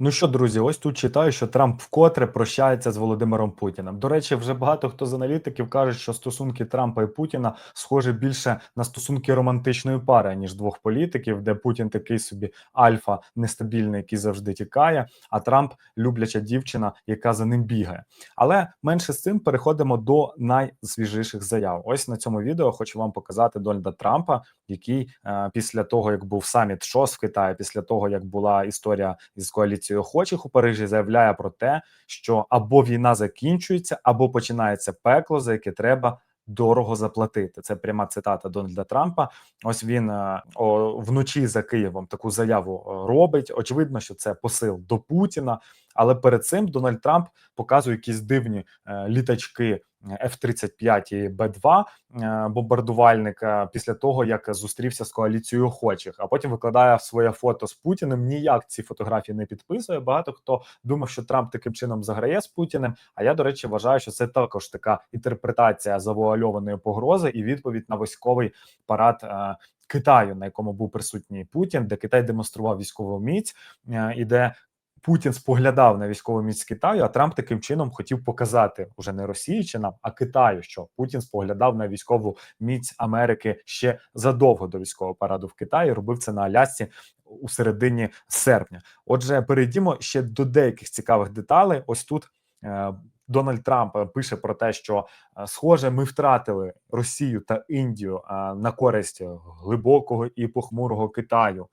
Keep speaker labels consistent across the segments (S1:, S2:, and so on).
S1: Ну що, друзі, ось тут читаю, що Трамп вкотре прощається з Володимиром Путіним. До речі, вже багато хто з аналітиків кажуть, що стосунки Трампа і Путіна схожі більше на стосунки романтичної пари, ніж двох політиків, де Путін такий собі альфа нестабільний, який завжди тікає, а Трамп любляча дівчина, яка за ним бігає. Але менше з цим переходимо до найсвіжіших заяв. Ось на цьому відео хочу вам показати Дональда Трампа, який е, після того як був саміт ШОС в Китаї, після того як була історія із коаліцією охочих у Парижі, заявляє про те, що або війна закінчується, або починається пекло, за яке треба. Дорого заплатити. Це пряма цитата Дональда Трампа. Ось він е, о, вночі за Києвом таку заяву е, робить. Очевидно, що це посил до Путіна. Але перед цим Дональд Трамп показує якісь дивні е, літачки F-35 і Б-2 е, бомбардувальника після того, як зустрівся з коаліцією охочих, а потім викладає своє фото з Путіним. Ніяк ці фотографії не підписує. Багато хто думав, що Трамп таким чином заграє з Путіним. А я, до речі, вважаю, що це також така інтерпретація завуальованої погрози і відповідь на військовий парад. Е, Китаю, на якому був присутній Путін, де Китай демонстрував військову міць, е, і де Путін споглядав на військову міць Китаю, а Трамп таким чином хотів показати уже не Росії чи нам, а Китаю, що Путін споглядав на військову міць Америки ще задовго до військового параду в Китаї. Робив це на Алясці у середині серпня. Отже, перейдімо ще до деяких цікавих деталей. Ось тут. Е, Дональд Трамп пише про те, що е, схоже, ми втратили Росію та Індію е, на користь глибокого і похмурого Китаю.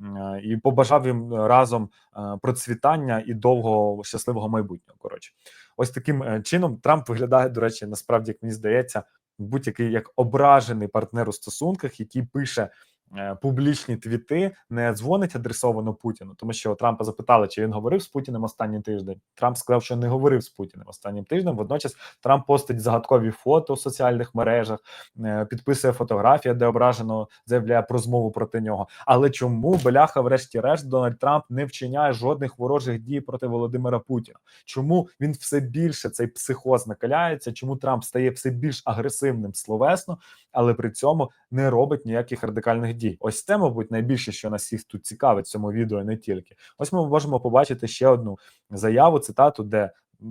S1: Е, і побажав їм разом е, процвітання і довго щасливого майбутнього. Коротше, ось таким е, чином Трамп виглядає, до речі, насправді, як мені здається, будь-який як ображений партнер у стосунках, який пише Е, публічні твіти не дзвонить адресовано Путіну, тому що Трампа запитали, чи він говорив з Путіним останній тиждень. Трамп сказав, що не говорив з Путіним останнім тижнем. Водночас Трамп постить загадкові фото в соціальних мережах, е, підписує фотографія, де ображено заявляє про змову проти нього. Але чому Беляха, врешті-решт, Дональд Трамп не вчиняє жодних ворожих дій проти Володимира Путіна? Чому він все більше цей психоз накаляється? Чому Трамп стає все більш агресивним словесно, але при цьому не робить ніяких радикальних дій. Ось це, мабуть, найбільше, що нас всіх тут цікавить в цьому відео, не тільки. Ось ми можемо побачити ще одну заяву, цитату, де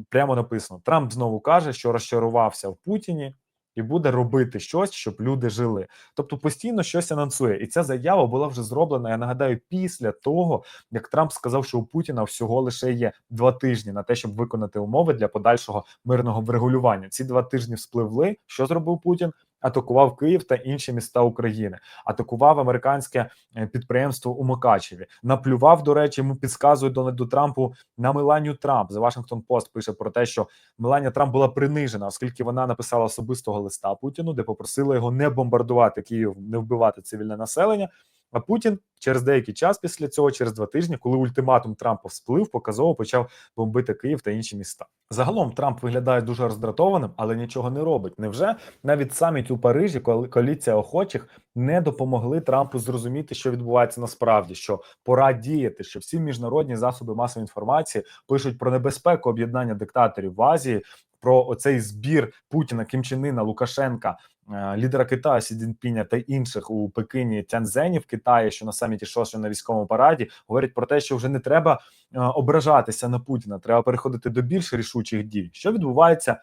S1: прямо написано: Трамп знову каже, що розчарувався в Путіні. І буде робити щось, щоб люди жили. Тобто постійно щось анонсує, і ця заява була вже зроблена. Я нагадаю, після того як Трамп сказав, що у Путіна всього лише є два тижні на те, щоб виконати умови для подальшого мирного врегулювання. Ці два тижні спливли. Що зробив Путін? Атакував Київ та інші міста України, атакував американське е, підприємство у Мукачеві. Наплював, до речі, йому підказують Дональду Трампу на Меланію Трамп. The Washington Post пише про те, що Меланія Трамп була принижена, оскільки вона написала особистого листа Путіну, де попросила його не бомбардувати Київ, не вбивати цивільне населення. А Путін через деякий час після цього, через два тижні, коли ультиматум Трампа сплив, показово почав бомбити Київ та інші міста. Загалом Трамп виглядає дуже роздратованим, але нічого не робить. Невже навіть саміт у Парижі, коли коаліція охочих не допомогли Трампу зрозуміти, що відбувається насправді, що пора діяти, що всі міжнародні засоби масової інформації пишуть про небезпеку об'єднання диктаторів в Азії, про оцей збір Путіна, Кімчинина, Лукашенка, е, лідера Китаю Сі Цзіньпіня та інших у Пекині Тяньзені в Китаї, що на саміті Шоші на військовому параді, говорять про те, що вже не треба е, ображатися на Путіна, треба переходити до більш рішучих дій. Що відбувається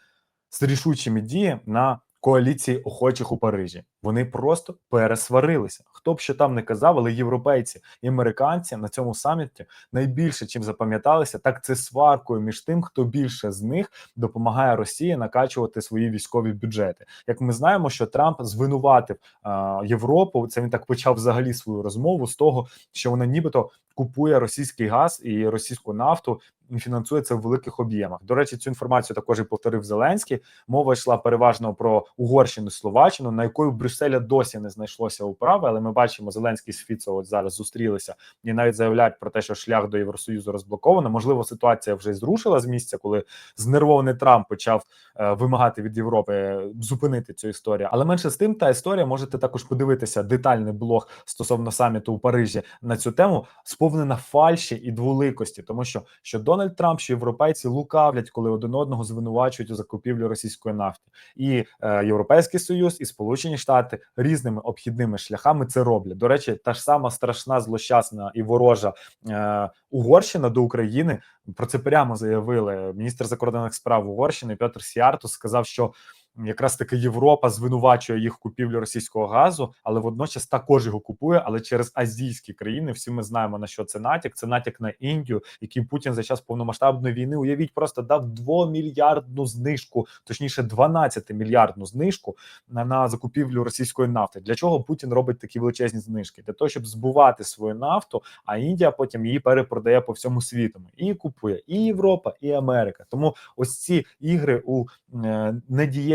S1: з рішучими діями на коаліції охочих у Парижі? Вони просто пересварилися. Хто б що там не казав, але європейці і американці на цьому саміті найбільше чим запам'яталися, так це сваркою між тим, хто більше з них допомагає Росії накачувати свої військові бюджети. Як ми знаємо, що Трамп звинуватив а, Європу. Це він так почав взагалі свою розмову з того, що вона нібито купує російський газ і російську нафту. І фінансує це в великих об'ємах. До речі, цю інформацію також і повторив Зеленський. Мова йшла переважно про Угорщину, Словаччину, на якою в Брюсселя досі не знайшлося управи, але ми бачимо, Зеленський з Фіцо от зараз зустрілися і навіть заявляють про те, що шлях до Євросоюзу розблоковано. Можливо, ситуація вже зрушила з місця, коли знервований Трамп почав е, вимагати від Європи зупинити цю історію. Але менше з тим, та історія можете також подивитися детальний блог стосовно саміту у Парижі на цю тему, сповнена фальші і дволикості, тому що що Дональд Трамп, що європейці лукавлять, коли один одного звинувачують у закупівлі російської нафти, і е, Європейський Союз, і Сполучені Штати. Шукати різними обхідними шляхами. Це роблять. До речі, та ж сама страшна, злощасна і ворожа е, Угорщина до України. Про це прямо заявили міністр закордонних справ Угорщини Петр Сіартус. Сказав, що якраз таки Європа звинувачує їх купівлю російського газу, але водночас також його купує, але через азійські країни. Всі ми знаємо на що це натяк. Це натяк на Індію, який Путін за час повномасштабної війни уявіть просто дав 2-мільярдну знижку, точніше 12-мільярдну знижку на, на закупівлю російської нафти. Для чого Путін робить такі величезні знижки? Для того, щоб збувати свою нафту, а Індія потім її перепродає по всьому світу. І купує і Європа, і Америка. Тому ось ці ігри у е,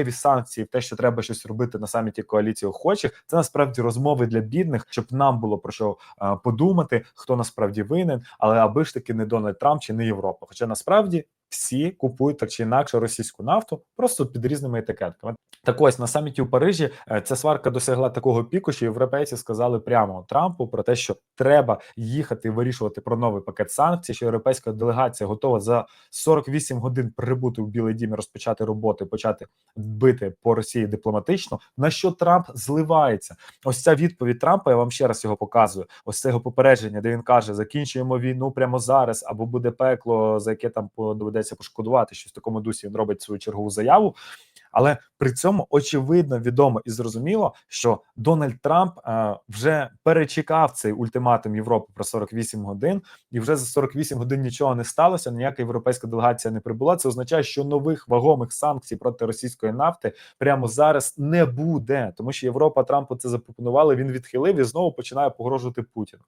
S1: недієві санкції, в те, що треба щось робити на саміті коаліції охочих, це насправді розмови для бідних, щоб нам було про що е, подумати, хто насправді винен, але аби ж таки не Дональд Трамп чи не Європа. Хоча насправді всі купують так чи інакше російську нафту, просто під різними етикетками. Так ось на саміті у Парижі е, ця сварка досягла такого піку, що європейці сказали прямо Трампу про те, що треба їхати вирішувати про новий пакет санкцій. Що європейська делегація готова за 48 годин прибути в Білий Дім і розпочати роботу, і почати бити по Росії дипломатично. На що Трамп зливається? Ось ця відповідь Трампа. Я вам ще раз його показую. Ось це його попередження, де він каже: закінчуємо війну прямо зараз, або буде пекло, за яке там доведеться пошкодувати. Щось в такому дусі він робить свою чергову заяву. Але при цьому очевидно відомо і зрозуміло, що Дональд Трамп е, вже перечекав цей ультиматум Європи про 48 годин, і вже за 48 годин нічого не сталося. Ніяка європейська делегація не прибула. Це означає, що нових вагомих санкцій проти російської нафти прямо зараз не буде, тому що Європа Трампу це запропонувала. Він відхилив і знову починає погрожувати Путіну.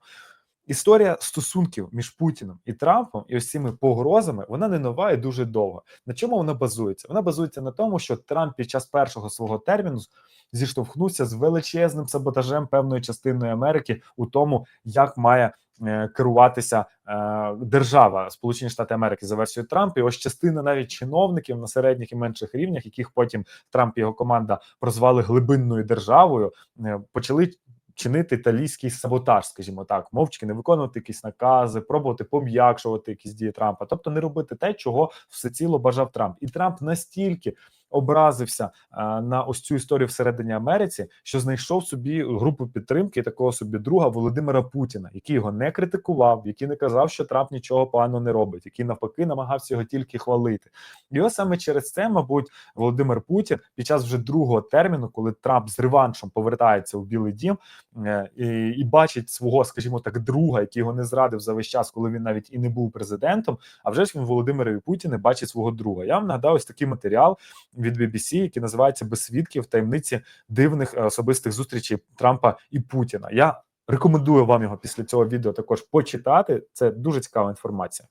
S1: Історія стосунків між Путіном і Трампом і ось цими погрозами вона не нова і дуже довга. На чому вона базується? Вона базується на тому, що Трамп під час першого свого терміну зіштовхнувся з величезним саботажем певної частини Америки у тому, як має е, керуватися е, держава Сполучені Штати Америки за версією Трампа. І ось частина навіть чиновників на середніх і менших рівнях, яких потім Трамп і його команда прозвали глибинною державою, е, почали чинити італійський саботаж, скажімо так, мовчки не виконувати якісь накази, пробувати пом'якшувати якісь дії Трампа, тобто не робити те, чого всеціло бажав Трамп, і Трамп настільки образився на ось цю історію всередині Америці, що знайшов собі групу підтримки такого собі друга Володимира Путіна, який його не критикував, який не казав, що Трамп нічого поганого не робить, який навпаки намагався його тільки хвалити. І ось саме через це, мабуть, Володимир Путін під час вже другого терміну, коли Трамп з реваншем повертається у Білий Дім е, і, і бачить свого, скажімо так, друга, який його не зрадив за весь час, коли він навіть і не був президентом. А вже ж він Володимирові Путіна бачить свого друга. Я вам нагадаю ось такий матеріал від BBC, який називається без свідків таємниці дивних е, особистих зустрічей Трампа і Путіна. Я рекомендую вам його після цього відео також почитати. Це дуже цікава інформація.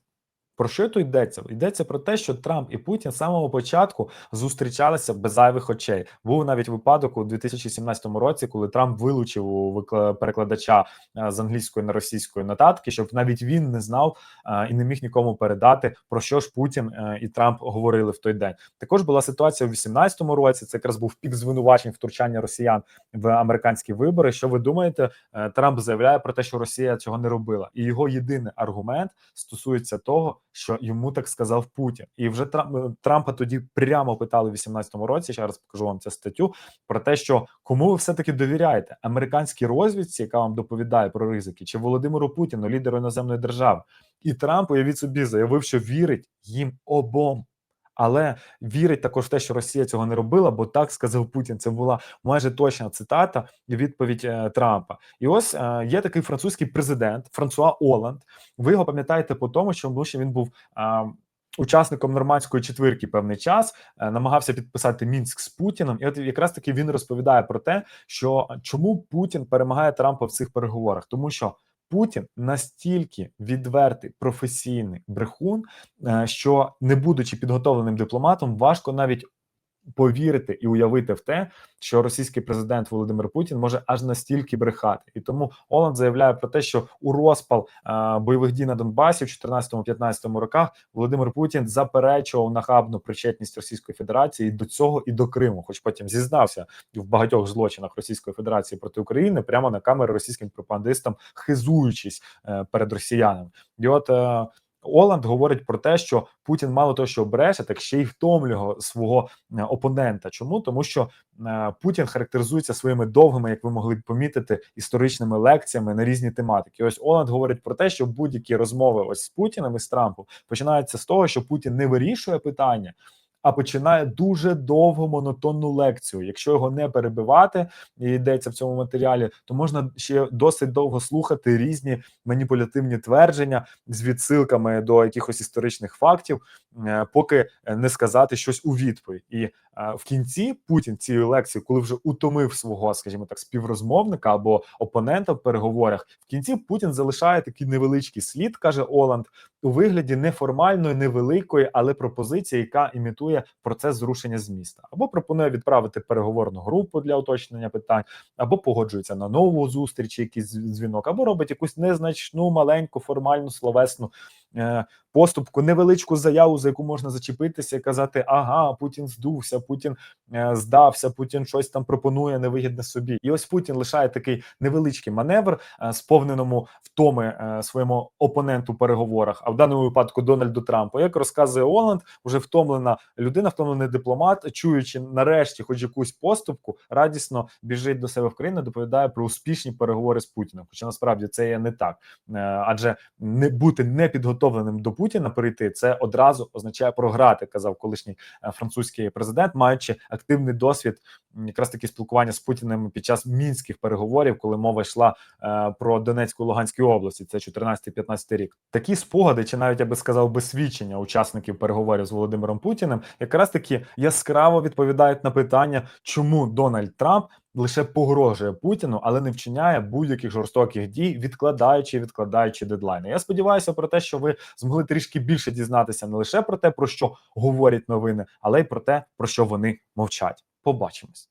S1: Про що тут йдеться? Йдеться про те, що Трамп і Путін з самого початку зустрічалися без зайвих очей. Був навіть випадок у 2017 році, коли Трамп вилучив у перекладача е, з англійської на російської нотатки, щоб навіть він не знав е, і не міг нікому передати про що ж Путін е, і Трамп говорили в той день. Також була ситуація у 2018 році. Це якраз був пік звинувачень втручання росіян в американські вибори. Що ви думаєте? Трамп заявляє про те, що Росія цього не робила, і його єдиний аргумент стосується того що йому так сказав Путін, і вже Трампа тоді прямо питали в 18-му році. Ще раз покажу вам цю статтю про те, що кому ви все таки довіряєте? Американській розвідці, яка вам доповідає про ризики, чи Володимиру Путіну, лідеру іноземної держави, і Трамп уявіть собі заявив, що вірить їм обом але вірить також в те, що Росія цього не робила, бо так сказав Путін. Це була майже точна цитата і відповідь е, Трампа. І ось е, є такий французький президент Франсуа Оланд. Ви його пам'ятаєте по тому, що він був. Е, Учасником нормандської четвірки певний час е, намагався підписати мінськ з Путіном, і от якраз таки він розповідає про те, що чому Путін перемагає Трампа в цих переговорах, тому що Путін настільки відвертий професійний брехун, е, що не будучи підготовленим дипломатом, важко навіть повірити і уявити в те, що російський президент Володимир Путін може аж настільки брехати, і тому Оланд заявляє про те, що у розпал е, бойових дій на Донбасі в 14-15 роках Володимир Путін заперечував нахабну причетність Російської Федерації до цього і до Криму, хоч потім зізнався в багатьох злочинах Російської Федерації проти України прямо на камери російським пропагандистам, хизуючись е, перед росіянами, і от. Е, Оланд говорить про те, що Путін мало того, що бреше, так ще й втомлює свого е, опонента. Чому тому, що е, Путін характеризується своїми довгими, як ви могли б помітити, історичними лекціями на різні тематики. Ось Оланд говорить про те, що будь-які розмови ось з Путіним і з Трампом починаються з того, що Путін не вирішує питання. А починає дуже довгу монотонну лекцію. Якщо його не перебивати, і йдеться в цьому матеріалі, то можна ще досить довго слухати різні маніпулятивні твердження з відсилками до якихось історичних фактів, поки не сказати щось у відповідь. І е, в кінці Путін цієї лекції, коли вже утомив свого, скажімо так, співрозмовника або опонента в переговорах, в кінці Путін залишає такий невеличкий слід, каже Оланд, у вигляді неформальної, невеликої, але пропозиції, яка імітує процес зрушення з міста, або пропонує відправити переговорну групу для уточнення питань, або погоджується на нову зустріч, якийсь дзвінок, або робить якусь незначну, маленьку, формальну словесну е, поступку, невеличку заяву, за яку можна зачепитися і казати: Ага, Путін здувся, Путін е, здався, Путін щось там пропонує невигідне собі. І ось Путін лишає такий невеличкий маневр, е, сповненому втоми е, своєму опоненту в переговорах. А в даному випадку Дональду Трампу, як розказує Оланд, вже втомлена людина, втомлений дипломат, чуючи нарешті, хоч якусь поступку, радісно біжить до себе в країну, доповідає про успішні переговори з Путіним. Хоча насправді це є не так, Е, адже не бути непідготовленим до Путіна перейти це одразу означає програти, казав колишній е, французький президент, маючи активний досвід якраз таки спілкування з Путіним під час мінських переговорів, коли мова йшла е, про Донецьку Луганську області. Це 14-15 рік. Такі спогади, чи навіть я би сказав, би свідчення учасників переговорів з Володимиром Путіним, якраз таки яскраво відповідають на питання, чому Дональд Трамп лише погрожує Путіну, але не вчиняє будь-яких жорстоких дій, відкладаючи і відкладаючи дедлайни. Я сподіваюся про те, що ви змогли трішки більше дізнатися не лише про те, про що говорять новини, але й про те, про що вони мовчать. Побачимось.